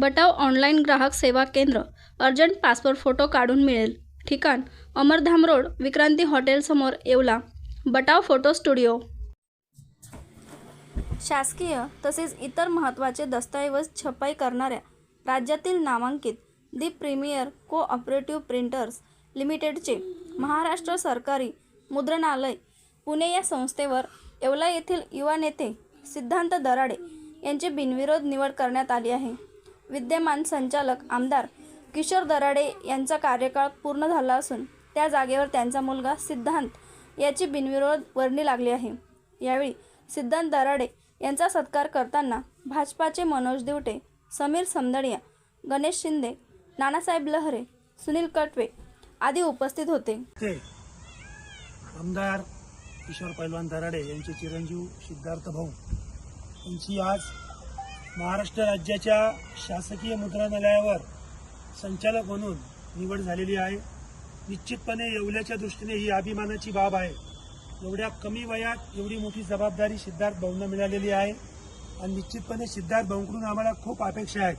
बटाव online ग्राहक सेवा केंद्र अर्जंट पासपोर्ट फोटो काढून मिळेल. ठिकाण अमरधाम रोड विक्रांती हॉटेलसमोर येवला. Batav photo studio. शासकीय तसेच इतर महत्त्वाचे दस्तऐवज छपाई करणाऱ्या राज्यातील नामांकित the premier cooperative printers लिमिटेडचे महाराष्ट्र सरकारी मुद्रणालय पुणे या संस्थेवर येवला येथील युवा नेते सिद्धांत दराडे यांची बिनविरोध निवड करण्यात आली आहे. विद्यमान संचालक आमदार किशोर दराडे यांचा कार्यकाळ पूर्ण झाला असून त्या जागेवर त्यांचा मुलगा सिद्धांत याची बिनविरोध वर्णी लागली आहे. यावेळी सिद्धांत दराडे यांचा सत्कार करताना भाजपाचे मनोज दिवटे समीर समदडिया गणेश शिंदे नानासाहेब लहरे सुनील कटवे आदी उपस्थित होते. आमदार किशोर पैलवान दराडे यांचे चिरंजीव सिद्धार्थ भाऊ यांची आज महाराष्ट्र राज्याच्या शासकीय मुद्रणालयावर संचालक म्हणून निवड झालेली आहे. निश्चितपणे येवल्याच्या दृष्टीने ही अभिमानाची बाब आहे. एवढ्या कमी वयात एवढी मोठी जबाबदारी सिद्धार्थ भाऊंना मिळालेली आहे आणि निश्चितपणे सिद्धार्थ भाऊंकडून आम्हाला खूप अपेक्षा आहेत.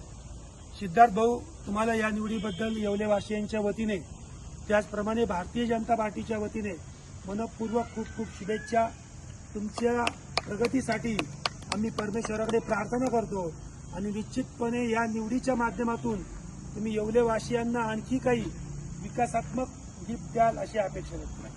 सिद्धार्थ भाऊ तुम्हाला या निवडीबद्दल येवलेवासियांच्या वतीने त्याचप्रमाणे भारतीय जनता पार्टीच्या वतीने मनपूर्वक खूप खूप शुभेच्छा. तुमच्या प्रगतीसाठी आम्ही परमेश्वराकडे प्रार्थना करतो. आणि निश्चितपणे या निवडीच्या माध्यमातून तुम्ही येवले वासियांना आणखी काही विकासात्मक गिफ्ट द्याल अशी अपेक्षा व्यक्त